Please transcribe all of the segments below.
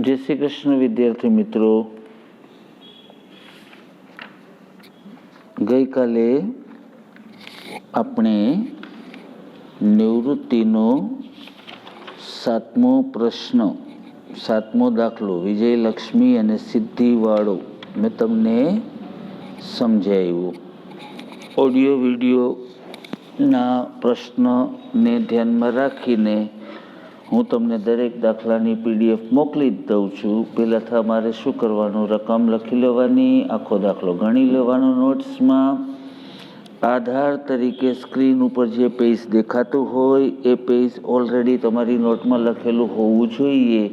જય શ્રી કૃષ્ણ વિદ્યાર્થી મિત્રો. ગઈકાલે આપણે નિવૃત્તિનો સાતમો પ્રશ્ન, સાતમો દાખલો, વિજયલક્ષ્મી અને સિદ્ધિવાળો, મેં તમને સમજાવ્યું. ઓડિયો, વિડીયોના પ્રશ્નને ધ્યાનમાં રાખીને હું તમને દરેક દાખલાની પીડીએફ મોકલી જ દઉં છું. પહેલાં તમારે શું કરવાનું? રકમ લખી લેવાની, આખો દાખલો ગણી લેવાનો નોટ્સમાં. આધાર તરીકે સ્ક્રીન ઉપર જે પેજ દેખાતું હોય, એ પેજ ઓલરેડી તમારી નોટમાં લખેલું હોવું જોઈએ.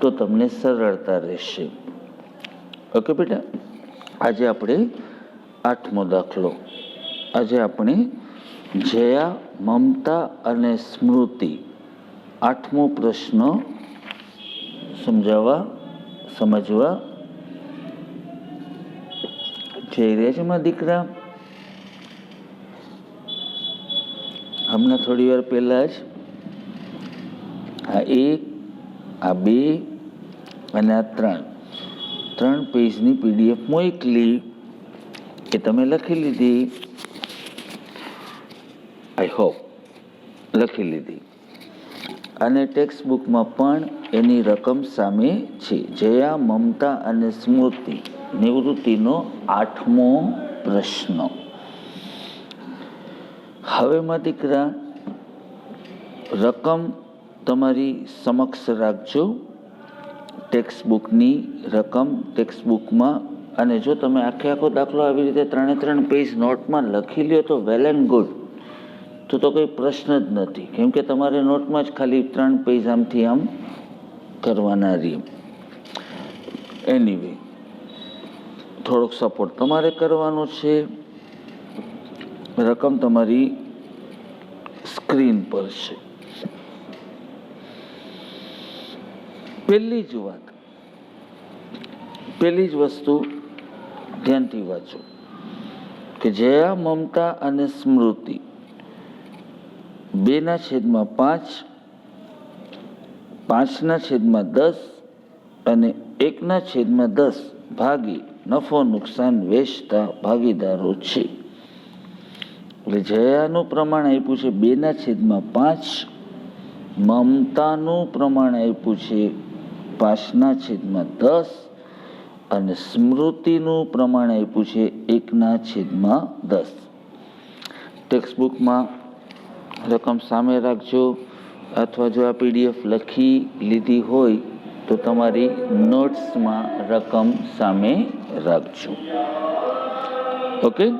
તો તમને સરળતા રહેશે. ઓકે બેટા? આજે આપણે આઠમો દાખલો. આજે આપણે જયા, મમતા અને સ્મૃતિ આઠમો પ્રશ્ન સમજાવવા, સમજવા. જઈ રહ્યા છે મારા દીકરા. હમણાં થોડી વાર પહેલાં જ આ એક, આ બે અને આ ત્રણ. ત્રણ પેજની પીડીએફ મોકલી એ તમે લખી લીધી. આઈ હોપ લખી લીધી. અને ટેક્સ્ટ બુકમાં પણ એની રકમ સામે છે. જયા, મમતા અને સ્મૃતિ નિવૃત્તિનો આઠમો પ્રશ્ન. હવેમાં દીકરા, રકમ તમારી સમક્ષ રાખજો. ટેક્સ્ટ બુકની રકમ ટેક્સ્ટ બુકમાં અને જો તમે આખે આખો દાખલો આવી રીતે ત્રણે ત્રણ પેજ નોટમાં લખી લ્યો તો વેલ એન્ડ ગુડ. તો તો કોઈ પ્રશ્ન જ નથી. કેમ કે તમારે નોટમાં જ ખાલી ત્રણ પેજ આમથી આમ કરવાના રહી. એનીવે થોડોક સપોર્ટ તમારે કરવાનો છે. રકમ તમારી સ્ક્રીન પર છે. પહેલી જ વાત, પહેલી જ વસ્તુ ધ્યાનથી વાંચો કે જયા મમતા અને સ્મૃતિ બેના છેદમાં પાંચ, પાંચના છેદમાં દસ અને એકના છેદમાં દસ ભાગી નફો નુકસાન વેચતા ભાગીદારો છે. એટલે જયાનું પ્રમાણ આપ્યું છે બેના છેદમાં પાંચ, મમતાનું પ્રમાણ આપ્યું છે પાંચના છેદમાં દસ અને સ્મૃતિનું પ્રમાણ આપ્યું છે એકના છેદમાં દસ. ટેક્સ્ટ બુકમાં રકમ સામે રાખજો. અથવા જો આ પીડીએફ લખી લીધી હોય, તો તમારી નોટ્સમાં રકમ સામે રાખજો. ઓકે?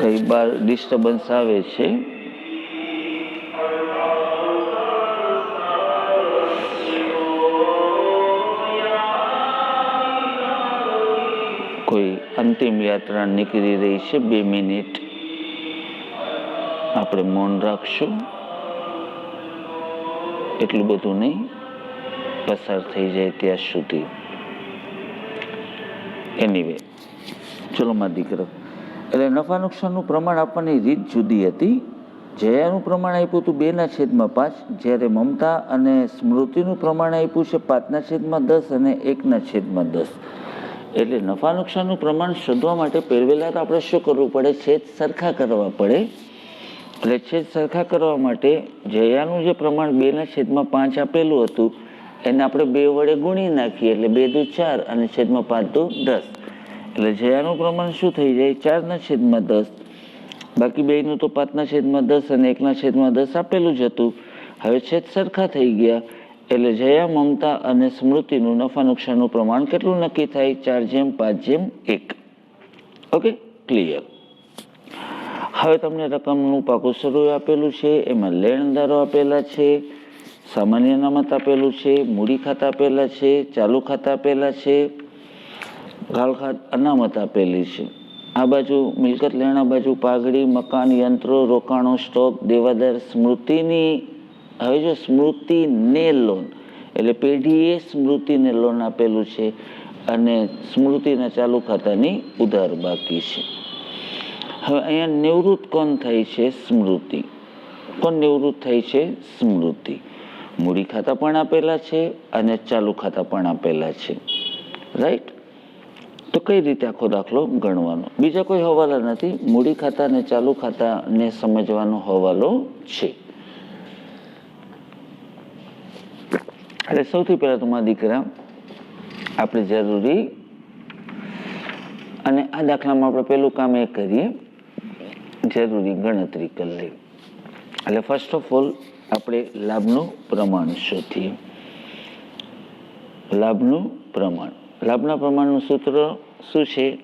કઈ બાર ડિસ્ટર્બન્સ આવે છે? કોઈ અંતિમ યાત્રા નીકળી રહી છે? બે મિનિટ. આપણે મૌન રાખશું. એટલું બધું નહીં. પસાર થઈ જાય ત્યાં સુધી. એનીવે ચલો માં દીકરો. એટલે નફા નુકસાનનું પ્રમાણ આપવાની રીત જુદી હતી. જયાનું પ્રમાણ આપ્યું હતું બેના છેદમાં પાંચ. જ્યારે મમતા અને સ્મૃતિનું પ્રમાણ આપ્યું છે પાંચના છેદમાં દસ અને એકના છેદમાં દસ. એટલે નફા નુકસાનનું પ્રમાણ શોધવા માટે પહેરવેલા તો આપણે શું કરવું પડે? છેદ સરખા કરવા પડે. એટલે છેદ સરખા કરવા માટે જયાનું જે પ્રમાણ બેના છેદમાં પાંચ આપેલું હતું, એને આપણે બે વડે ગુણી નાખીએ, એટલે બે દુ ચાર અને છેદમાં પાંચ દુ દસ. એટલે જયાનું પ્રમાણ શું થઈ જાય? ચારના છેદમાં દસ. બાકી બેનું તો પાંચના છેદમાં દસ અને એકના છેદમાં દસ આપેલું જ હતું. હવે છેદ સરખા થઈ ગયા, એટલે જયા, મમતા અને સ્મૃતિનું નફા નુકસાનનું પ્રમાણ કેટલું નક્કી થાય? ચાર જેમ પાંચ જેમ એક. ઓકે? ક્લિયર. હવે તમને રકમનું પાકું શરૂ આપેલું છે, એમાં લેણદારો આપેલા છે, સામાન્ય અનામત આપેલું છે, મૂડી ખાતા આપેલા છે, ચાલુ ખાતા આપેલા છે ગાળ ખાત અનામત આપેલી છે. આ બાજુ મિલકત લેણા બાજુ પાઘડી, મકાન, યંત્રો, રોકાણો, સ્ટોક, દેવાદાર, સ્મૃતિની, હવે જો સ્મૃતિને લોન, એટલે પેઢીએ સ્મૃતિને લોન આપેલું છે અને સ્મૃતિના ચાલુ ખાતાની ઉધાર બાકી છે. હવે અહીંયા નિવૃત્ત કોણ થાય છે? સ્મૃતિ. કોણ નિવૃત્ત થાય છે? સ્મૃતિ. મૂડી ખાતા પણ આપેલા છે અને ચાલુ ખાતા પણ આપેલા છે. રાઈટ તો કઈ રીતે આખો દાખલો ગણવાનો? બીજા કોઈ હવાલા નથી. મૂડી ખાતા અને ચાલુ ખાતાને સમજવાનો હવાલો છે. એટલે સૌથી પહેલા તો મારા દીકરા, આપણે જરૂરી અને આ દાખલામાં આપણે પહેલું કામ એ કરીએ. જરૂરી ગણતરી કરી લઈએ. એટલે ફર્સ્ટ ઓફ ઓલ આપણે લાભનું પ્રમાણ શોધીએ. લાભનું પ્રમાણ. લાભના પ્રમાણનું સૂત્ર શું છે?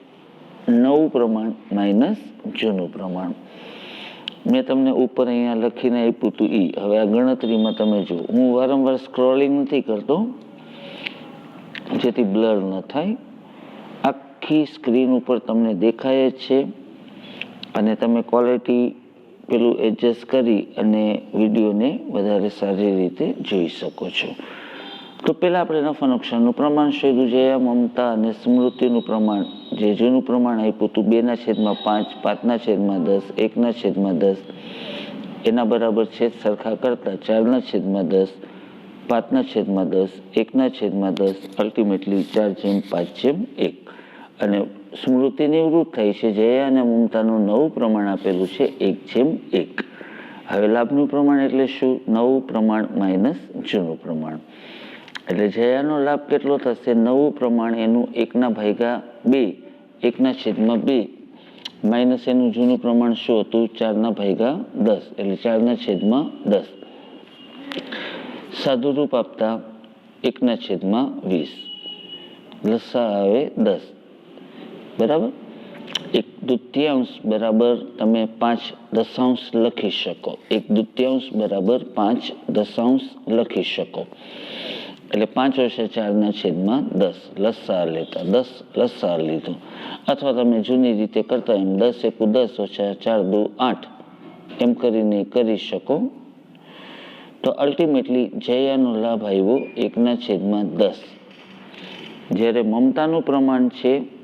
નવું પ્રમાણ માઇનસ જૂનું પ્રમાણ. મેં તમને ઉપર અહીંયા લખીને આપ્યું હતું એ હવે આ ગણતરીમાં તમે જુઓ. હું વારંવાર સ્ક્રોલિંગ નથી કરતો. જેથી બ્લર ન થાય. આખી સ્ક્રીન ઉપર તમને દેખાય જ છે. અને તમે ક્વોલિટી પેલું એડજસ્ટ કરી અને વિડીયોને વધારે સારી રીતે જોઈ શકો છો. તો પહેલાં આપણે નફા નુકસાનનું પ્રમાણ શોધ્યું છે. મમતા અને સ્મૃતિનું પ્રમાણ જે જૂનું પ્રમાણ આપ્યું હતું, બેના છેદમાં પાંચ, પાંચના છેદમાં દસ, એકના છેદમાં દસ, એના બરાબર છેદ સરખા કરતા ચારના છેદમાં દસ, પાંચના છેદમાં દસ, એકના છેદમાં દસ અલ્ટિમેટલી ચાર જેમ પાંચ જેમ એક. અને સ્મૃતિ નિવૃત્ત થઈ છે. જયા અને મમતાનું નવું પ્રમાણ આપેલું છે. એક જેમ એક. હવે લાભનું પ્રમાણ એટલે શું? નવું પ્રમાણ માઇનસ જૂનું પ્રમાણ. એટલે જયાનો લાભ કેટલો થશે? નવું પ્રમાણ એનું એકના ભાગ્યા બે, એકના છેદમાં બે. માઇનસ એનું જૂનું પ્રમાણ શું હતું? ચારના ભાગ્યા દસ. એટલે ચારના છેદમાં દસ. સાદું રૂપ આપતા એકના છેદમાં વીસ. લસા આવે દસ. બરાબર? એક દૃત્યાંશ બરાબર તમે પાંચ દશાંશ લખી શકો. એક દૃત્યાંશ બરાબર પાંચ દશાંશ લખી શકો. એટલે પાંચ વર્ષે ચારના છેદમાં દસ. લસા લેતા દસ, લસા લીધો. અથવા તમે જૂની રીતે કરતા એમ દસ એકુ દસ ઓછા ચાર દુ આઠ. એમ કરીને કરી શકો. તો અલ્ટિમેટલી જયાનો લાભ આવ્યો એકના છેદમાં દસ. જ્યારે મમતાનું પ્રમાણ છે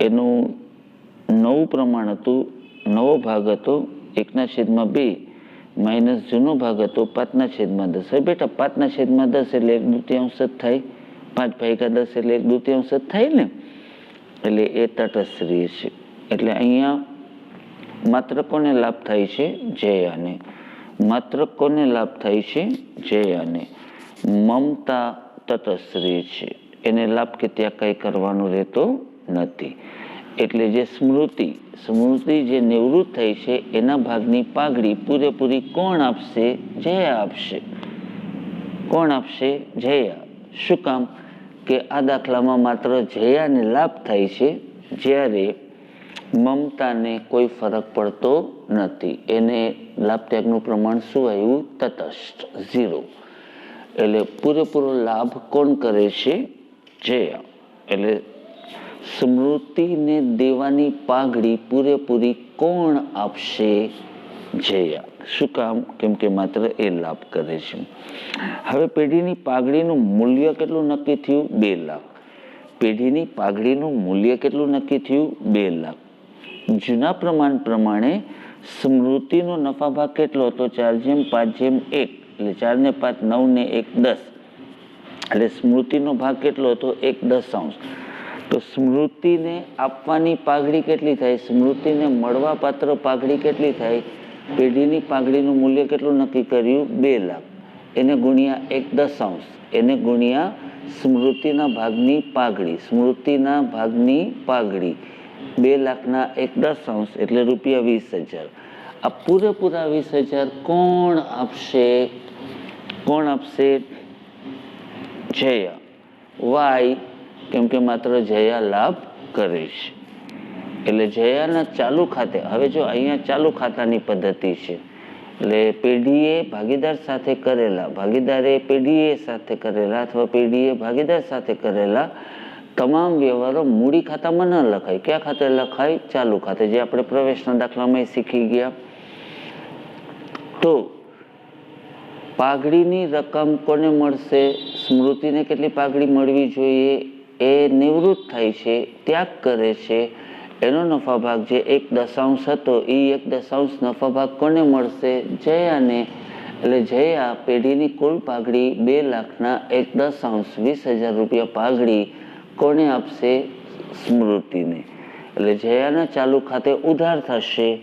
એનું નવું પ્રમાણ હતું, નવો ભાગ હતો, એકના છેદમાં બે, માઇનસ જૂનો ભાગ હતો, પાંચના છેદમાં દસ. હવે બેટા, પાંચના છેદમાં દસ એટલે એક દૃતીયાંશ જ થાય. પાંચ ભાગ્યા દસ એટલે એક દૃતીયાંશ જ થાય ને? એટલે એ તટસ્થ છે. એટલે અહીંયા માત્ર કોને લાભ થાય છે? જયાને. માત્ર કોને લાભ થાય છે? જયાને. મમતા તટસ્થ છે. એને લાભ કે ત્યાં કંઈ કરવાનું રહેતો નથી. એટલે જે સ્મૃતિ સ્મૃતિ જે નિવૃત્ત થઈ છે, એના ભાગની પાઘડી પૂરેપૂરી કોણ આપશે? જયા આપશે. કોણ આપશે? જયા. શું કામ? કે આ દાખલામાં માત્ર જયાને લાભ થાય છે, જ્યારે મમતાને કોઈ ફરક પડતો નથી. એને લાભ ત્યાગનું પ્રમાણ શું આવ્યું? તટસ્થ. ઝીરો. એટલે પૂરેપૂરો લાભ કોણ કરે છે? જયા. એટલે સ્મૃતિને દેવાની પાઘડી પૂરેપૂરી કોણ આપશે? જયા. શું કામ? કેમ કે માત્ર એ લાભ કરે છે. હવે પેઢીની પાઘડીનું મૂલ્ય કેટલું નક્કી થયું? બે લાખ. પેઢીની પાઘડીનું મૂલ્ય કેટલું નક્કી થયું? બે લાખ. જૂના પ્રમાણ પ્રમાણે સ્મૃતિનો નફા ભાગ કેટલો હતો? ચાર જેમ પાંચ જેમ એક. એટલે ચાર ને પાંચ નવ ને એક, દસ. એટલે સ્મૃતિનો ભાગ કેટલો હતો? એક દશાંશ. તો સ્મૃતિને આપવાની પાઘડી કેટલી થાય? સ્મૃતિને મળવા પાત્ર પાઘડી કેટલી થાય? પેઢીની પાઘડીનું મૂલ્ય કેટલું નક્કી કર્યું? બે લાખ. એને ગુણ્યા એક દશાંશ. એને ગુણ્યા સ્મૃતિના ભાગની પાઘડી. સ્મૃતિના ભાગની પાઘડી. બે લાખના એક દશાંશ એટલે રૂપિયા વીસ હજાર. આ પૂરેપૂરા વીસ હજાર કોણ આપશે? કોણ આપશે? જયા. વાય. કેમ કે માત્ર જયા લાભ કરે છે એટલે જયાના ચાલુ ખાતે, હવે જો અહીંયા ચાલુ ખાતાની પદ્ધતિ છે, એટલે પેઢીએ ભાગીદાર સાથે કરેલા, ભાગીદારે પેઢીએ સાથે કરેલા અથવા પેઢીએ ભાગીદાર સાથે કરેલા તમામ વ્યવહારો મૂડી ખાતામાં ન લખાય. કયા ખાતે લખાય? ચાલુ ખાતે, જે આપણે પ્રવેશના દાખલામાં શીખી ગયા. તો પાઘડીની રકમ કોને મળશે? સ્મૃતિને કેટલી પાઘડી મળવી જોઈએ? એ નિવૃત્ત થાય છે, ત્યાગ કરે છે. એનો નફા ભાગ જે એક દશાંશ હતો એ એક દશાંશ નફા ભાગ કોને મળશે? જયાને, એટલે જયા પેઢીની કુલ પાઘડી બે લાખના એક દશાંશ, વીસ હજાર રૂપિયા પાઘડી કોને આપશે? સ્મૃતિને. એટલે જયાના ચાલુ ખાતે ઉધાર થશે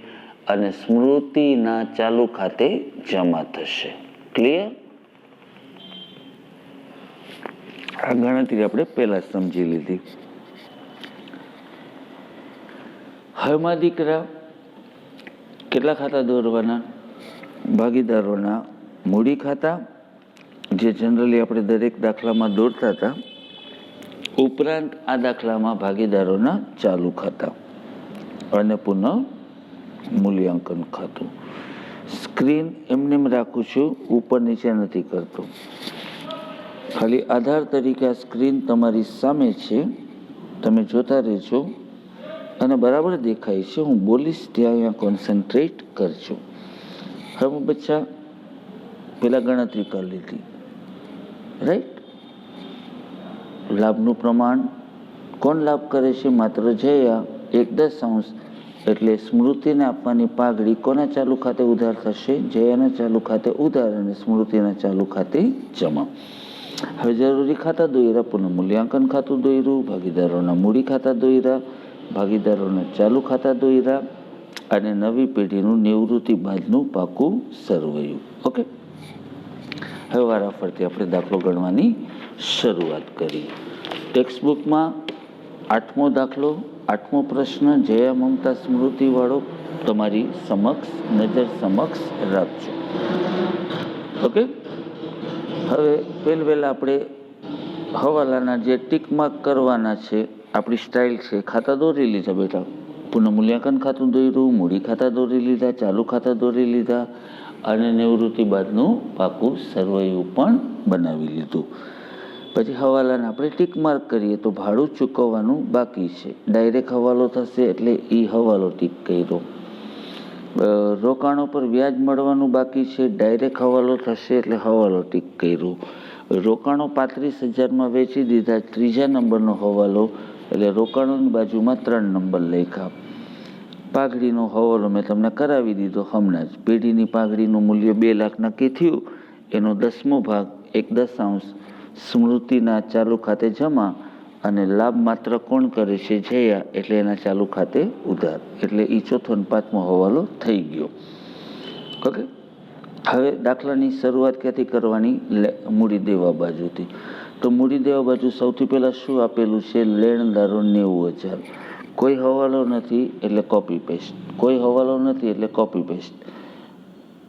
અને સ્મૃતિના ચાલુ ખાતે જમા થશે. ક્લિયર આ ગણતરી આપણે પહેલા સમજી લીધી. હવેમાં દીકરા કેટલા ખાતા દોરવાના? ભાગીદારોના મૂડી ખાતા, જે જનરલી આપણે દરેક દાખલામાં દોરતા હતા, ઉપરાંત આ દાખલામાં ભાગીદારોના ચાલુ ખાતા અને પુનઃ મૂલ્યાંકન ખાતું. સ્ક્રીન એમને એમ રાખું છું, ઉપર નીચે નથી કરતો. ખાલી આધાર તરીકે આ સ્ક્રીન તમારી સામે છે. તમે જોતા રહેજો. અને બરાબર દેખાય છે. હું બોલીશ ત્યાં અહીંયા કોન્સન્ટ્રેટ કરજો. હવે બચ્ચા પેલા ગણતરી કરી લીધી. રાઈટ લાભનું પ્રમાણ કોણ લાભ કરે છે? માત્ર જયા, એક દશાંશ. એટલે સ્મૃતિને આપવાની પાઘડી કોના ચાલુ ખાતે ઉધાર થશે? જયાના ચાલુ ખાતે ઉધાર અને સ્મૃતિના ચાલુ ખાતે જમા. હવે જરૂરી ખાતા દોયરા, પુનઃ મૂલ્યાંકન ખાતું દોયરું, ભાગીદારોના મૂડી ખાતા દોયરા, ભાગીદારોના ચાલુ ખાતા દોયરા અને નવી પેઢીનું નિવૃત્તિ બાદનું પાકું સરવૈયું. ઓકે? હવે વારાફરતી આપણે દાખલો ગણવાની શરૂઆત કરી. ટેક્સ્ટબુકમાં આઠમો દાખલો, આઠમો પ્રશ્ન, જયા મમતા સ્મૃતિવાળો, તમારી સમક્ષ, નજર સમક્ષ રાખજો. ઓકે? હવે પહેલ પહેલાં આપણે હવાલાના જે ટીક માર્ક કરવાના છે, આપણી સ્ટાઇલ છે, ખાતા દોરી લીધા બેટા. પુનઃમૂલ્યાંકન ખાતું દોર્યું, મૂડી ખાતા દોરી લીધા, ચાલુ ખાતા દોરી લીધા અને નિવૃત્તિ બાદનું પાકું સરવૈયું પણ બનાવી લીધું. પછી હવાલાને આપણે ટીક માર્ક કરીએ તો ભાડું ચૂકવવાનું બાકી છે. ડાયરેક્ટ હવાલો થશે એટલે એ હવાલો ટીક કર્યો. રોકાણો પર વ્યાજ મળવાનું બાકી છે. ડાયરેક્ટ હવાલો થશે એટલે હવાલો ટીક કર્યું. રોકાણો પાંત્રીસ હજારમાં વેચી દીધા. ત્રીજા નંબરનો હવાલો, એટલે રોકાણોની બાજુમાં ત્રણ નંબર લેખા પાઘડીનો હવાલો મેં તમને કરાવી દીધો હમણાં જ. પેઢીની પાઘડીનું મૂલ્ય બે લાખ નક્કી થયું? એનો દસમો ભાગ એક દશાંશ સ્મૃતિના ચાલુ ખાતે જમા અને લાભ માત્ર કોણ કરે છે જયા એટલે એના ચાલુ ખાતે ઉધાર. એટલે એ ચોથો પાંચમો હવાલો થઈ ગયો. ઓકે? હવે દાખલાની શરૂઆત ક્યાંથી કરવાની? મૂડી દેવા બાજુથી. તો મૂડી દેવા બાજુ સૌથી પહેલાં શું આપેલું છે? લેણદારો નેવું હજાર. કોઈ હવાલો નથી એટલે કોપી પેસ્ટ કોઈ હવાલો નથી એટલે કોપી પેસ્ટ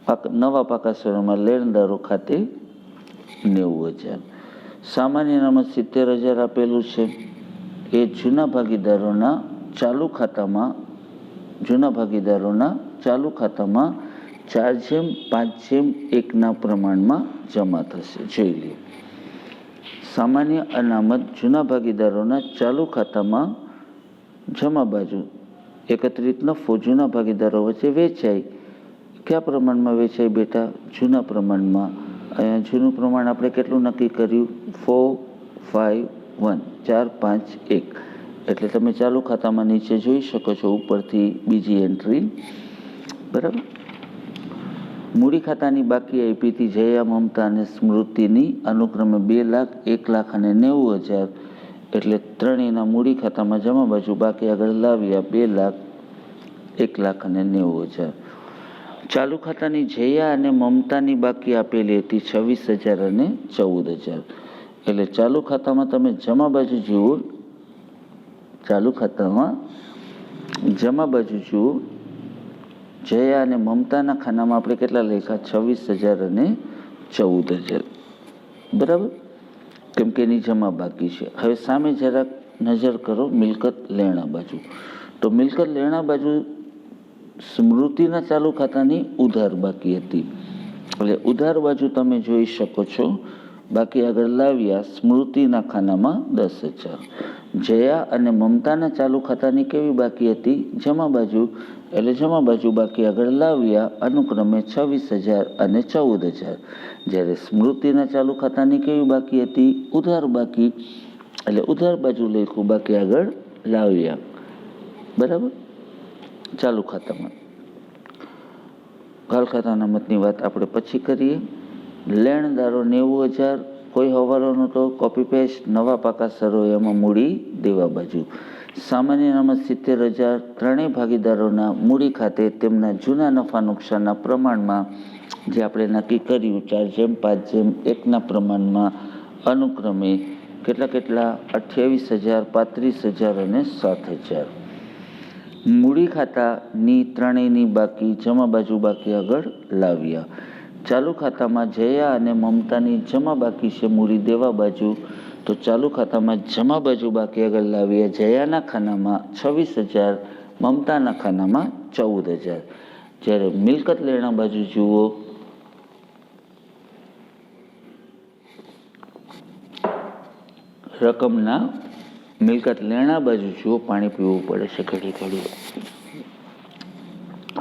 પાક, નવા પાકા સ્વરમાં લેણદારો ખાતે નેવું હજાર. સામાન્ય અનામત સિત્તેર હજાર આપેલું છે એ જૂના ભાગીદારોના ચાલુ ખાતામાં, જૂના ભાગીદારોના ચાલુ ખાતામાં ચાર જેમ, પાંચ જેમ, એકના પ્રમાણમાં જમા થશે. જોઈ લઈએ સામાન્ય અનામત જૂના ભાગીદારોના ચાલુ ખાતામાં જમા બાજુ એકત્રિત નફો જૂના ભાગીદારો વચ્ચે વેચાય. કયા પ્રમાણમાં વેચાય બેટા? જૂના પ્રમાણમાં અહીંયા જૂનું પ્રમાણ આપણે કેટલું નક્કી કર્યું? ફોર ફાઇવ વન, ચાર, પાંચ, એક. એટલે તમે ચાલુ ખાતામાં નીચે જોઈ શકો છો ઉપરથી બીજી એન્ટ્રી. બરાબર? મૂડી ખાતાની બાકી આઈપીથી જયા, મમતા અને સ્મૃતિની અનુક્રમે બે લાખ, એક લાખ અને નેવું હજાર. એટલે ત્રણેયના મૂડી ખાતામાં જમા બાજુ બાકી આગળ લાવ્યા બે લાખ, એક લાખ અને નેવું હજાર. ચાલુ ખાતાની જયા અને મમતાની બાકી આપેલી હતી છવ્વીસ હજાર અને ચૌદ હજાર. એટલે ચાલુ ખાતામાં તમે જમા બાજુ જુઓ, ચાલુ ખાતામાં જમા બાજુ જુઓ, જયા અને મમતાના ખાનામાં આપણે કેટલા લેખા છવ્વીસ હજાર અને ચૌદ હજાર. બરાબર? કેમ કે એની જમા બાકી છે. હવે સામે જરાક નજર કરો, મિલકત લેણા બાજુ. તો મિલકત લેણા બાજુ સ્મૃતિના ચાલુ ખાતાની ઉધાર બાકી હતી. એટલે ઉધાર બાજુ તમે જોઈ શકો છો, બાકી આગળ લાવ્યા સ્મૃતિના ખાનામાં દસ હજાર. જયા અને મમતાના ચાલુ ખાતાની કેવી બાકી હતી? જમા બાજુ, એટલે જમા બાજુ બાકી આગળ લાવ્યા અનુક્રમે છવ્વીસ હજાર અને ચૌદ હજાર. જ્યારે સ્મૃતિના ચાલુ ખાતાની કેવી બાકી હતી? ઉધાર બાકી, એટલે ઉધાર બાજુ લખ્યું બાકી આગળ લાવ્યા. બરાબર? ચાલુ ખાતામાં. ઘાલ ખાતાના મતની વાત આપણે પછી કરીએ. લેણદારો નેવું હજાર, કોઈ હવાલો નહોતો કોપી પેસ્ટ નવા પાકા સરોયામાં મૂડી દેવા બાજુ. સામાન્ય અનામત સિત્તેર હજાર ત્રણેય ભાગીદારોના મૂડી ખાતે તેમના જૂના નફા નુકસાનના પ્રમાણમાં જે આપણે નક્કી કર્યું, ચાર જેમ, પાંચ જેમ, એકના પ્રમાણમાં અનુક્રમે કેટલા કેટલા, અઠ્યાવીસ હજાર, પાંત્રીસ હજાર અને સાત હજાર. મૂડી ખાતાની ત્રણેયની બાકી જમા બાજુ બાકી આગળ લાવ્યા. ચાલુ ખાતામાં જયા અને મમતાની જમા બાકી છે મૂડી દેવા બાજુ. તો ચાલુ ખાતામાં જમા બાજુ બાકી આગળ લાવીએ જયાના ખાનામાં છવ્વીસ હજાર, મમતાના ખાનામાં ચૌદ હજાર. જ્યારે મિલકત લેણા બાજુ જુઓ. રકમના મિલકત લેણા બાજુ જુઓ પાણી પીવું પડે છે ઘડી ઘડી.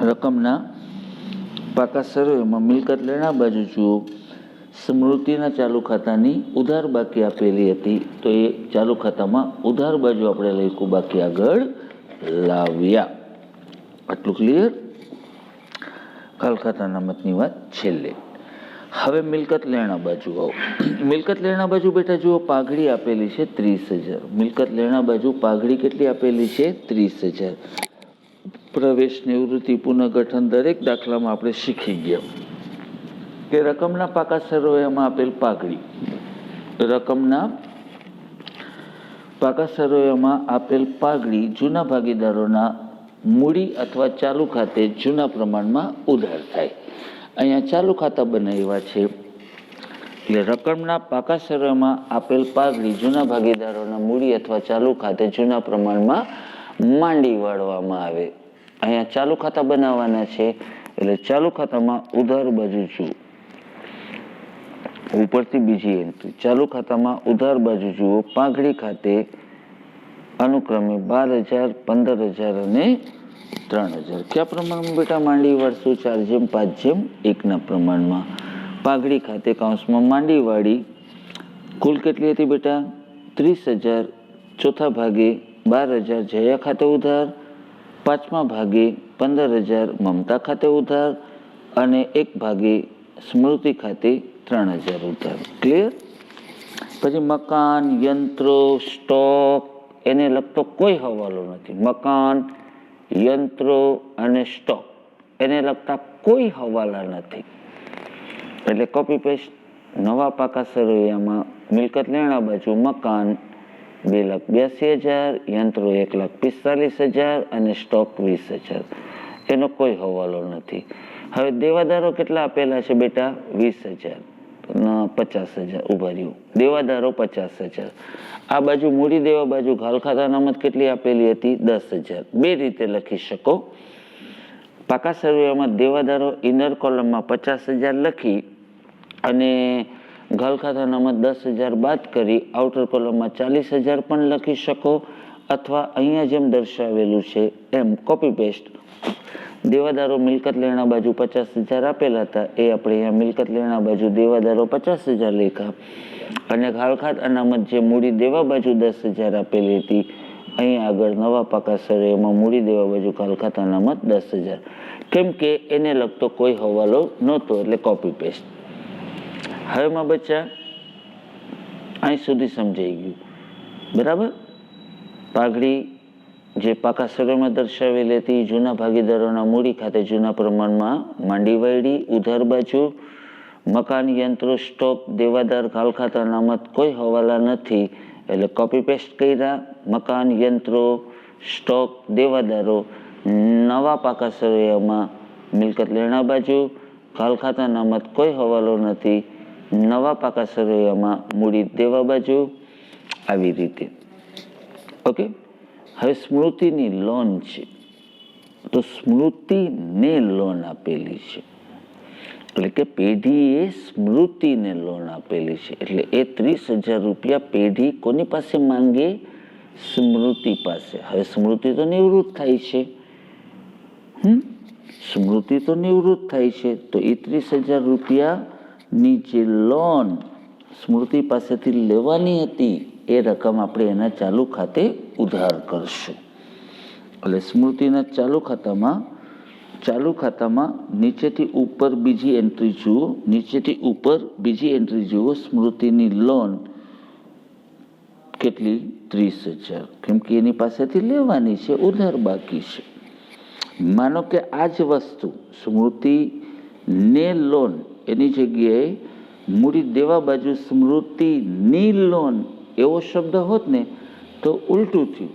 રકમના પાકા સર્વેમાં મિલકત લેણા બાજુ જુઓ સ્મૃતિના ચાલુ ખાતાની ઉધાર બાકી આપેલી હતી, તો એ ચાલુ ખાતામાં ઉધાર બાજુ આપણે લખ્યું, બાકી આગળ લાવ્યા. આટલું ક્લિયર કાલ ખાતાના નામતની વાત છેલ્લે. હવે મિલકત લેણા બાજુ આવો. મિલકત લેણા બાજુ બેટા જુઓ, પાઘડી આપેલી છે ત્રીસ હજાર. મિલકત લેણા બાજુ પાઘડી કેટલી આપેલી છે? ત્રીસ હજાર. પ્રવેશ નિવૃત્તિ પુનઃગઠન દરેક દાખલામાં આપણે શીખી ગયા. કે રકમના પાકા સરોયામાં આપેલ પાઘડી. રકમના પાકા સરોયામાં આપેલ પાઘડી જૂના ભાગીદારોના મૂડી અથવા ચાલુ ખાતે જૂના પ્રમાણમાં ઉધાર થાય. અહીંયા ચાલુ ખાતા બનાવ્યા છે. એટલે રકમના પાકા સરોયામાં આપેલ પાઘડી જૂના ભાગીદારોના મૂડી અથવા ચાલુ ખાતે જૂના પ્રમાણમાં માંડી વાળવામાં આવે. અહીંયા ચાલુ ખાતા બનાવવાના છે. એટલે ચાલુ ખાતામાં ઉધાર બાજુ જુઓ ઉપરથી બીજી એન્ટ્રી ચાલુ ખાતામાં ઉધાર બાજુ જુઓ. પાઘડી ખાતે અનુક્રમે બાર હજાર, પંદર હજાર અને ત્રણ હજાર. કયા પ્રમાણમાં બેટા માંડી વાળશું ચાર જેમ પાંચ જેમ એકના પ્રમાણમાં. પાઘડી ખાતે કાઉન્સમાં માંડીવાળી કુલ કેટલી હતી બેટા? ત્રીસ હજાર. ચોથા ભાગે બાર હજાર. જયા ખાતે ઉધાર. પાંચમા ભાગે પંદર હજાર. મમતા ખાતે ઉધાર. અને એક ભાગે સ્મૃતિ ખાતે ત્રણ હજાર ઉધાર. ક્લિયર પછી મકાન, યંત્રો, સ્ટોક, એને લગતો કોઈ હવાલો નથી. મકાન યંત્રો અને સ્ટોક એને લગતા કોઈ હવાલા નથી. એટલે કોપી પેસ્ટ નવા પાકા સરોયામાં મિલકત લેણા બાજુ મકાન બે લાખ બ્યાસી હજાર, યંત્રો એક લાખ પિસ્તાલીસ હજાર અને સ્ટોક વીસ હજાર. એનો કોઈ હવાલો નથી. હવે દેવાદારો કેટલા આપેલા છે બેટા? વીસ હજાર. પચાસ હજાર ઊભા રહ્યું. દેવાદારો પચાસ હજાર. આ બાજુ મૂડી દેવા બાજુ ઘાલખાતા અનામત કેટલી આપેલી હતી? દસ હજાર. બે રીતે લખી શકો. પાકા સર્વેમાં દેવાદારો ઇનર કોલમમાં પચાસ હજાર લખી અને ઘાલખાતા નમત દસ હજાર બાદ કરી આઉટર કોલમમાં ચાલીસ હજાર પણ લખી શકો. અથવા અહીંયા જેમ દર્શાવેલું છે એમ કોપી પેસ્ટ દેવાદારો મિલકત લેણા બાજુ પચાસ હજાર આપેલા હતા. એ આપણે અહીંયા મિલકત લેણા બાજુ દેવાદારો પચાસ હજાર લેખા. અને ઘાલખાત અનામત જે મૂડી દેવા બાજુ દસ હજાર આપેલી હતી, અહીં આગળ નવા પાકા સરે એમાં મૂડી દેવા બાજુ ઘાલખાત અનામત દસ હજાર. કેમ કે એને લગતો કોઈ હવાલો નહોતો, એટલે કોપી પેસ્ટ હવે માં બચ્ચા, અહીં સુધી સમજાઈ ગયું. બરાબર? પાઘડી જે પાકા સગરમાં દર્શાવેલી હતી જૂના ભાગીદારોના મૂડી ખાતે જૂના પ્રમાણમાં માંડી વાયડી, ઉધાર બાજુ, મકાન, યંત્રો સ્ટોક દેવાદાર, ખાલખાત નામત કોઈ હવાલા નથી. એટલે કોપી પેસ્ટ કર્યા. મકાન, યંત્રો સ્ટોક દેવાદારો, નવા પાકા સરોયામાં મિલકત લેણા બાજુ, ખાલખાત નામત કોઈ હવાલો નથી. નવા પાકા સરોયામાં મૂડી દેવા બાજુ. આવી રીતે. ઓકે? હવે સ્મૃતિની લોન છે. તો સ્મૃતિને લોન આપેલી છે. એટલે કે પેઢીએ સ્મૃતિને લોન આપેલી છે. એટલે એ ત્રીસ હજાર રૂપિયા પેઢી કોની પાસે માંગે? સ્મૃતિ પાસે. હવે સ્મૃતિ તો નિવૃત્ત થાય છે. હમ? સ્મૃતિ તો નિવૃત્ત થાય છે. તો એ ત્રીસ હજાર રૂપિયાની જે લોન સ્મૃતિ પાસેથી લેવાની હતી, એ રકમ આપણે એના ચાલુ ખાતે ઉધાર કરશું. એટલે સ્મૃતિના ચાલુ ખાતામાં ચાલુ ખાતામાં નીચેથી ઉપર બીજી એન્ટ્રી જુઓ, નીચેથી ઉપર બીજી એન્ટ્રી જુઓ, સ્મૃતિની લોન કેટલી? ત્રીસ હજાર. કેમ કે એની પાસેથી લેવાની છે, ઉધાર બાકી છે. માનો કે આ જ વસ્તુ સ્મૃતિ ને લોન એની જગ્યાએ મૂડી દેવા બાજુ સ્મૃતિની લોન એવો શબ્દ હોત ને તો ઉલટું થયું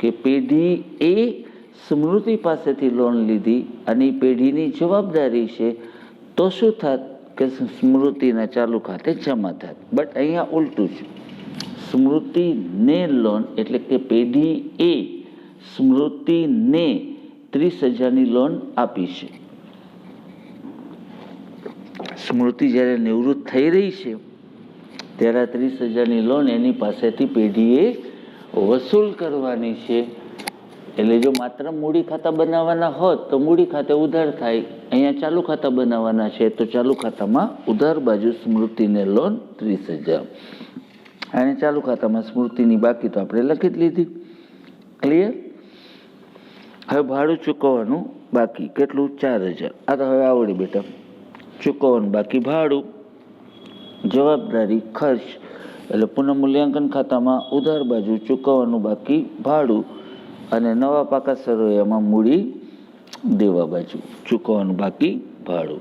કે પેઢી એ સ્મૃતિ પાસેથી લોન લીધી અને પેઢીની જવાબદારી છે તો શું થાત કે સ્મૃતિના ચાલુ ખાતે જમા થાત? બટ અહીંયા ઉલટું છે. સ્મૃતિને લોન એટલે કે પેઢી એ સ્મૃતિને ત્રીસ હજારની લોન આપી છે. સ્મૃતિ જ્યારે નિવૃત્ત થઈ રહી છે, ત્યારે ત્રીસ હજારની લોન એની પાસેથી પેઢીએ વસૂલ કરવાની છે. એટલે જો માત્ર મૂડી ખાતા બનાવવાના હોત, તો મૂડી ખાતે ઉધાર થાય. અહીંયા ચાલુ ખાતા બનાવવાના છે, તો ચાલુ ખાતામાં ઉધાર બાજુ સ્મૃતિને લોન ત્રીસ હજાર. અને ચાલુ ખાતામાં સ્મૃતિની બાકી તો આપણે લખી જ લીધી. ક્લિયર હવે ભાડું ચૂકવવાનું બાકી. કેટલું? ચાર હજાર. આ તો હવે આવડી બેટા. ચૂકવવાનું બાકી. ભાડું, જવાબદારી, ખર્ચ. એટલે પુનઃમૂલ્યાંકન ખાતામાં ઉધાર બાજુ ચૂકવવાનું બાકી ભાડું અને નવા પાકા સરવૈયામાં મૂડી દેવા બાજુ ચૂકવવાનું બાકી ભાડું.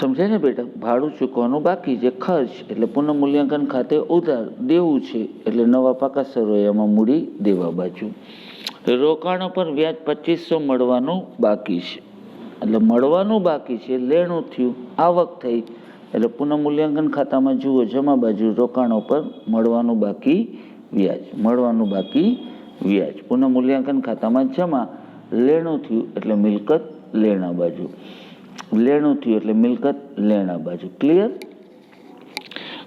સમજાય ને બેટા? ભાડું ચૂકવવાનું બાકી છે, ખર્ચ. એટલે પુનઃમૂલ્યાંકન ખાતે ઉધાર દેવું છે, એટલે નવા પાકા સરવૈયામાં મૂડી દેવા બાજુ. રોકાણો પર વ્યાજ પચીસો મળવાનું બાકી છે. એટલે મળવાનું બાકી છે, લેણું થયું, આવક થઈ. એટલે પુનઃમૂલ્યાંકન ખાતામાં જુઓ જમા બાજુ રોકાણો પર મળવાનું બાકી વ્યાજ, મળવાનું બાકી વ્યાજ. પુનઃમૂલ્યાંકન ખાતામાં જમા લેણું થયું એટલે મિલકત લેણા બાજુ. લેણું થયું એટલે મિલકત લેણા બાજુ. ક્લિયર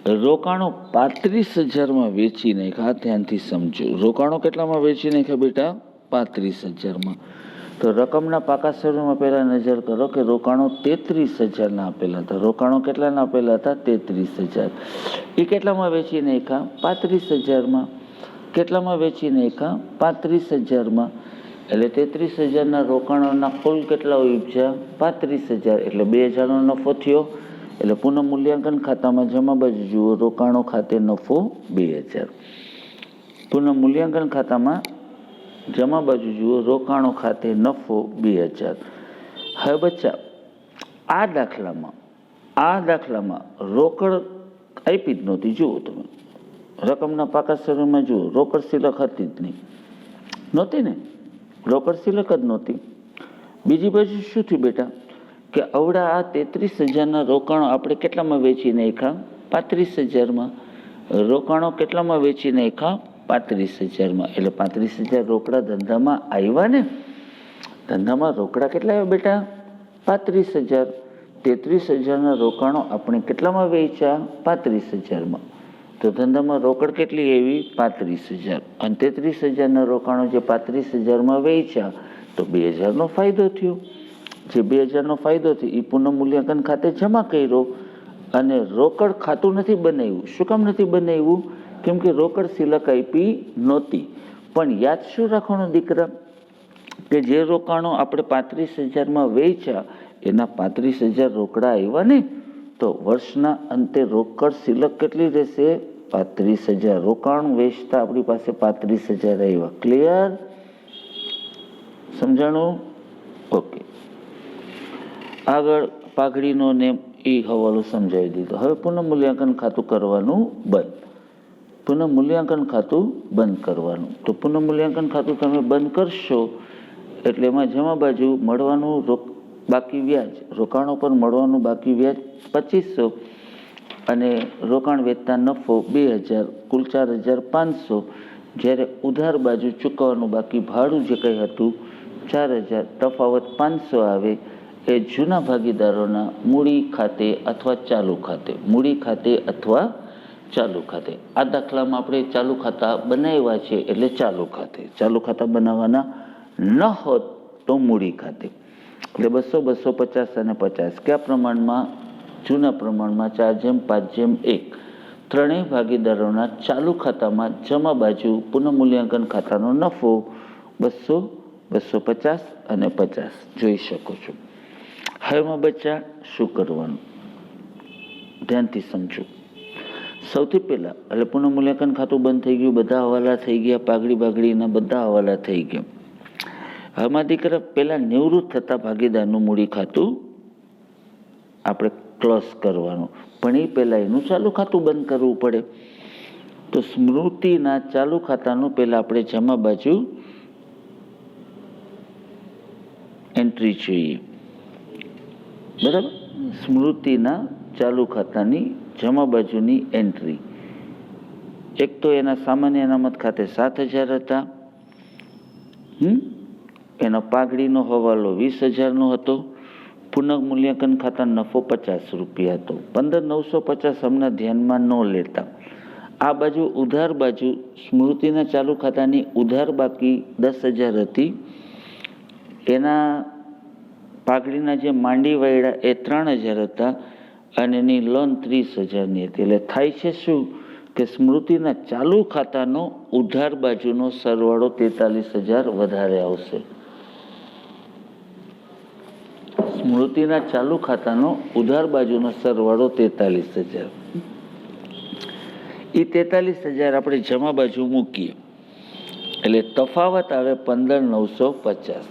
રોકાણો પાંત્રીસ હજારમાં વેચી નાખ્યા. ધ્યાનથી સમજો. રોકાણો કેટલામાં વેચી નાખ્યા બેટા? પાંત્રીસ હજારમાં. તો રકમના પાકા સ્વરૂપમાં પહેલાં નજર કરો કે રોકાણો તેત્રીસ હજારના આપેલા હતા. રોકાણો કેટલાના આપેલા હતા? તેત્રીસ હજાર. એ કેટલામાં વેચીને એકા? પાંત્રીસ હજારમાં. કેટલામાં વેચીને એકા? પાંત્રીસ હજારમાં. એટલે તેત્રીસ હજારના રોકાણોના કુલ કેટલા ઉપજ્યા પાંત્રીસ હજાર. એટલે બે હજારનો નફો થયો. એટલે પુનઃ મૂલ્યાંકન ખાતામાં જમા બાજુ જુઓ. રોકાણો ખાતે નફો બે હજાર. પુનઃ મૂલ્યાંકન ખાતામાં જમા બાજુ જુઓ, રોકાણો ખાતે નફો બે હજાર. હવે બચ્ચા, આ દાખલામાં આ દાખલામાં રોકડ આપી જ નહોતી. જુઓ તમે, રકમના પાકા સ્વરૂપમાં જુઓ, રોકડ સિલક હતી જ નહીં. નહોતી ને? રોકડ સિલક જ નહોતી. બીજી બાજુ શું થયું બેટા? કે અવડા આ તેત્રીસ હજારના રોકાણો આપણે કેટલામાં વેચી નાખ્યા પાંત્રીસ હજારમાં. રોકાણો કેટલામાં વેચી નાખ્યા પાંત્રીસ હજારમાં. એટલે પાંત્રીસ હજાર રોકડા ધંધામાં આવ્યા ને? ધંધામાં રોકડા કેટલા આવ્યા બેટા? પાંત્રીસ હજાર. તેત્રીસ હજારના રોકાણો આપણે કેટલામાં વેચ્યા? પાંત્રીસ હજારમાં. તો ધંધામાં રોકડ કેટલી એવી પાંત્રીસ હજાર. અને તેત્રીસ હજારના રોકાણો જે પાંત્રીસ હજારમાં વેચ્યા, તો બે હજારનો ફાયદો થયો. જે બે હજારનો ફાયદો થયો એ પુનઃમૂલ્યાંકન ખાતે જમા કર્યો. અને રોકડ ખાતું નથી બનાવ્યું. શું કામ નથી બનાવ્યું? કેમ કે રોકડ સિલક આપી નહોતી. પણ યાદ શું રાખવાનું દીકરા? કે જે રોકાણો આપણે પાંત્રીસ હજારમાં વેચ્યા, એના પાંત્રીસ હજાર રોકડા આવ્યા ને તો વર્ષના અંતે રોકડ સિલક કેટલી રહેશે? પાંત્રીસ હજાર. રોકાણ વેચતા આપણી પાસે પાંત્રીસ હજાર આવ્યા. ક્લિયર સમજાણું? ઓકે આગળ પાઘડીનો ને એ હવાલો સમજાવી દીધો. હવે પુનઃ મૂલ્યાંકન ખાતું કરવાનું બંધ. પુનઃ મૂલ્યાંકન ખાતું બંધ કરવાનું. તો પુનઃમૂલ્યાંકન ખાતું તમે બંધ કરશો, એટલે એમાં જમા બાજુ મળવાનું રોક, બાકી વ્યાજ, રોકાણો પર મળવાનું બાકી વ્યાજ પચીસો અને રોકાણ વેચતા નફો બે હજાર કુલ ચાર હજાર પાંચસો. જ્યારે ઉધાર બાજુ ચૂકવવાનું બાકી ભાડું જે કંઈ હતું ચાર હજાર તફાવત પાંચસો આવે, એ જૂના ભાગીદારોના મૂડી ખાતે અથવા ચાલુ ખાતે, મૂડી ખાતે અથવા ચાલુ ખાતે. આ દાખલામાં આપણે ચાલુ ખાતા બનાવ્યા છે એટલે ચાલુ ખાતે. ચાલુ ખાતા બનાવવાના ન હોત તો મૂડી ખાતે. એટલે બસો બસો પચાસ અને પચાસ. કયા પ્રમાણમાં? જૂના પ્રમાણમાં ચાર જેમ, પાંચ જેમ, એક. ત્રણેય ભાગીદારોના ચાલુ ખાતામાં જમા બાજુ પુનઃમૂલ્યાંકન ખાતાનો નફો બસો બસો પચાસ અને પચાસ. જોઈ શકો છો. હવેમાં બચ્ચા શું કરવાનું? ધ્યાનથી સમજો. સૌથી પહેલાં, એટલે પુનઃમૂલ્યાંકન ખાતું બંધ થઈ ગયું, બધા હવાલા થઈ ગયા પાઘડી બાગડીના બધા હવાલા થઈ ગયા. હમા દીકરા પહેલાં નિવૃત્ત થતા ભાગીદારનું મૂડી ખાતું આપણે ક્લોઝ કરવાનું. પણ એ પહેલાં એનું ચાલુ ખાતું બંધ કરવું પડે. તો સ્મૃતિના ચાલુ ખાતાનું પહેલાં આપણે જમા બાજુ એન્ટ્રી જોઈએ. બરાબર? સ્મૃતિના ચાલુ ખાતાની જમા બાજુની એન્ટ્રી એક તો એના સામાન્ય અનામત ખાતે સાત હજાર હતા. એનો પાઘડીનો હવાલો વીસ હજારનો હતો. પુનઃમૂલ્યાંકન ખાતા નફો પચાસ રૂપિયા હતો. પંદર નવસો પચાસ હમણાં ધ્યાનમાં ન લેતા. આ બાજુ ઉધાર બાજુ સ્મૃતિના ચાલુ ખાતાની ઉધાર બાકી દસ હજાર હતી. એના પાઘડીના જે માંડી વાયડા એ ત્રણ હજાર હતા. અને એની લોન ત્રીસ હજારની હતી. એટલે થાય છે શું? કે સ્મૃતિના ચાલુ ખાતાનો ઉધાર બાજુનો સરવાળો તેતાલીસ હજાર વધારે આવશે. સ્મૃતિના ચાલુ ખાતાનો ઉધાર બાજુનો સરવાળો તેતાલીસ હજાર. એ તેતાલીસ હજાર આપણે જમા બાજુ મૂકીએ. એટલે તફાવત આવે પંદર નવસો પચાસ.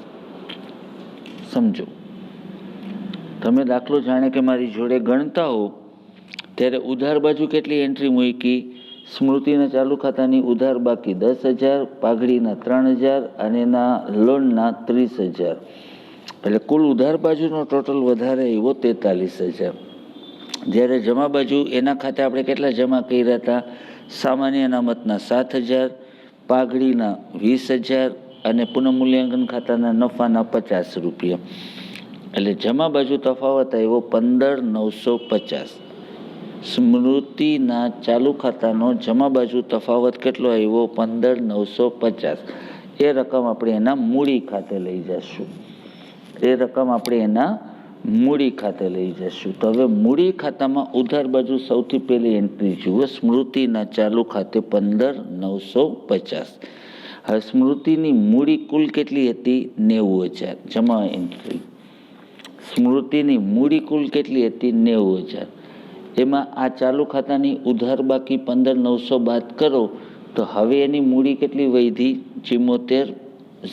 સમજો. તમે દાખલો જાણે કે મારી જોડે ગણતા હો, ત્યારે ઉધાર બાજુ કેટલી એન્ટ્રી મૂકી? સ્મૃતિના ચાલુ ખાતાની ઉધાર બાકી દસ હજાર, પાઘડીના ત્રણ હજાર અને એના લોનના ત્રીસ હજાર. એટલે કુલ ઉધાર બાજુનો ટોટલ વધારે આવ્યો તેતાલીસ હજાર. જ્યારે જમા બાજુ એના ખાતે આપણે કેટલા જમા કર્યા હતા? સામાન્ય અનામતના સાત હજાર, પાઘડીના વીસ હજાર અને પુનઃમૂલ્યાંકન ખાતાના નફાના પચાસ રૂપિયા. એટલે જમા બાજુ તફાવત આવ્યો પંદર નવસો પચાસ. સ્મૃતિના ચાલુ ખાતાનો જમા બાજુ તફાવત કેટલો આવ્યો? પંદર નવસો પચાસ. એ રકમ આપણે એના મૂડી ખાતે લઈ જશું. એ રકમ આપણે એના મૂડી ખાતે લઈ જશું. તો હવે મૂડી ખાતામાં ઉધાર બાજુ સૌથી પહેલી એન્ટ્રી જુઓ. સ્મૃતિના ચાલુ ખાતે પંદર નવસો પચાસ. હવે સ્મૃતિની મૂડી કુલ કેટલી હતી? નેવું હજાર. જમા એન્ટ્રી સ્મૃતિની મૂડી કુલ કેટલી હતી? નેવું હજાર. એમાં આ ચાલુ ખાતાની ઉધાર બાકી પંદર નવસો બાદ કરો, તો હવે એની મૂડી કેટલી વધી ચિમ્મોતેર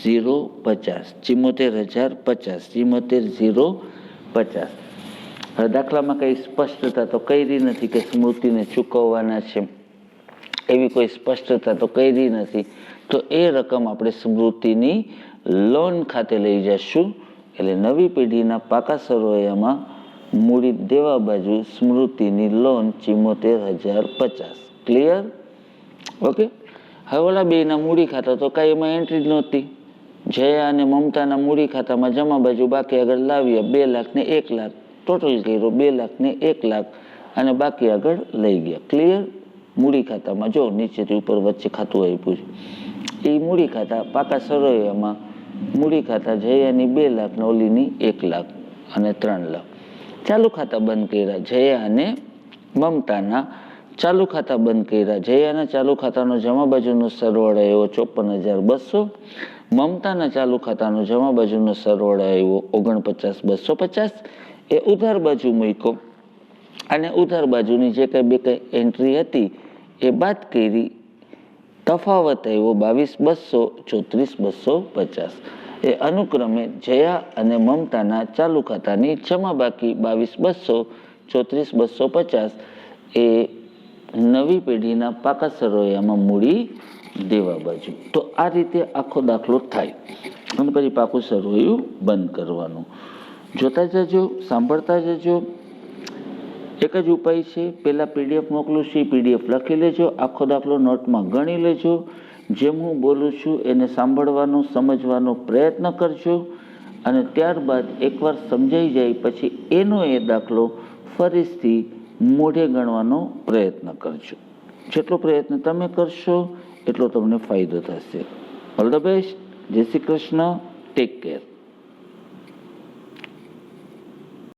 ઝીરો પચાસ. ચિમ્મોતેર હજાર પચાસ. ચિમ્મોતેર ઝીરો પચાસ. દાખલામાં કંઈ સ્પષ્ટતા તો કરી નથી કે સ્મૃતિને ચૂકવવાના છે. એવી કોઈ સ્પષ્ટતા તો કરી નથી. તો એ રકમ આપણે સ્મૃતિની લોન ખાતે લઈ જશું એટલે નવી પેઢીના પાકા સરોયામાં મૂડી દેવા બાજુ સ્મૃતિની લોન ચિમોતેર હજાર પચાસ. ક્લિયર ઓકે હવે ઓલા બેના મૂડી ખાતા તો કાંઈ એમાં એન્ટ્રી જ નહોતી. જયા અને મમતાના મૂડી ખાતામાં જમા બાજુ બાકી આગળ લાવ્યા બે લાખ ને એક લાખ. ટોટલ કર્યો બે લાખ ને એક લાખ. અને બાકી આગળ લઈ ગયા. ક્લિયર મૂડી ખાતામાં જો નીચેથી ઉપર વચ્ચે ખાતું આપ્યું છે. એ મૂડી ખાતા પાકા સરવૈયામાં મૂડી ખાતા જયાની બે લાખ ને ઓલીની એક લાખ અને ત્રણ લાખ. ચાલુ ખાતા બંધ કર્યા, જયા અને મમતાના ચાલુ ખાતા બંધ કર્યા જયાના ચાલુ ખાતાનો જમા બાજુનો સરવાળો આવ્યો ચોપન હજાર બસો, મમતાના ચાલુ ખાતાનો જમા બાજુનો સરવાળો આવ્યો ઓગણપચાસ બસો પચાસ. એ ઉધાર બાજુ મૂક્યો અને ઉધાર બાજુની જે કંઈ બે કંઈ એન્ટ્રી હતી એ બાદ કરી તફાવત આવ્યો બાવીસ બસો ચોત્રીસ બસો પચાસ. એ અનુક્રમે જયા અને મમતાના ચાલુ ખાતાની જમા બાકી બાવીસ બસો ચોત્રીસ બસો પચાસ એ નવી પેઢીના પાકા સરોયામાં મૂડી દેવા બાજુ. તો આ રીતે આખો દાખલો થાય. અને પછી પાકું સરોયું બંધ કરવાનું. જોતા જજો, સાંભળતા જજો. એક જ ઉપાય છે, પહેલાં પીડીએફ મોકલું છું પીડીએફ લખી લેજો, આખો દાખલો નોટમાં ગણી લેજો. જેમ હું બોલું છું, એને સાંભળવાનો, સમજવાનો પ્રયત્ન કરજો. અને ત્યારબાદ એકવાર સમજાઈ જાય, પછી એનો એ દાખલો ફરીથી મોઢે ગણવાનો પ્રયત્ન કરજો. જેટલો પ્રયત્ન તમે કરશો, એટલો તમને ફાયદો થશે. ઓલ ધ બેસ્ટ જય શ્રી કૃષ્ણ. Take care